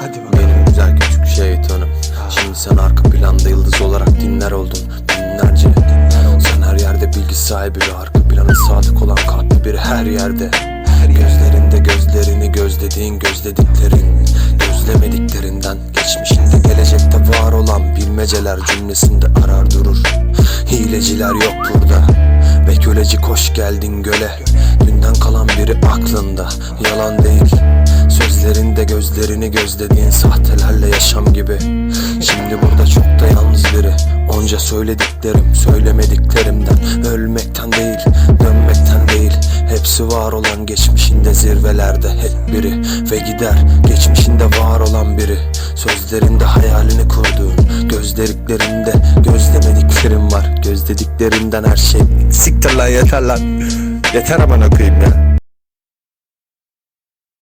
Hadi. Benim güzel küçük şeytanım. Şimdi sen arka planda yıldız olarak dinler oldun. Dinlerce. Sen her yerde bilgi sahibi ve arka plana sadık olan katlı biri her yerde. Gözlerinde gözlerini gözlediğin gözlediklerin Gözlemediklerinden geçmişinde gelecekte var olan bilmeceler cümlesinde arar durur. Hileciler yok burada. Ve köleci koş geldin göle. Dünden kalan biri aklında. Yalan değil. Sözlerinde gözlerini gözlediğin sahtelerle yaşam gibi. Şimdi burada çok da yalnız biri. Onca söylediklerim söylemediklerimden Ölmekten değil dönmekten değil. Hepsi var olan geçmişinde zirvelerde hep biri. Ve gider geçmişinde var olan biri Sözlerinde hayalini kurduğun Gözleriklerinde gözlemediklerim var Gözlediklerinden her şey Siktir lan yeter lan. Yeter aman okuyayım ya.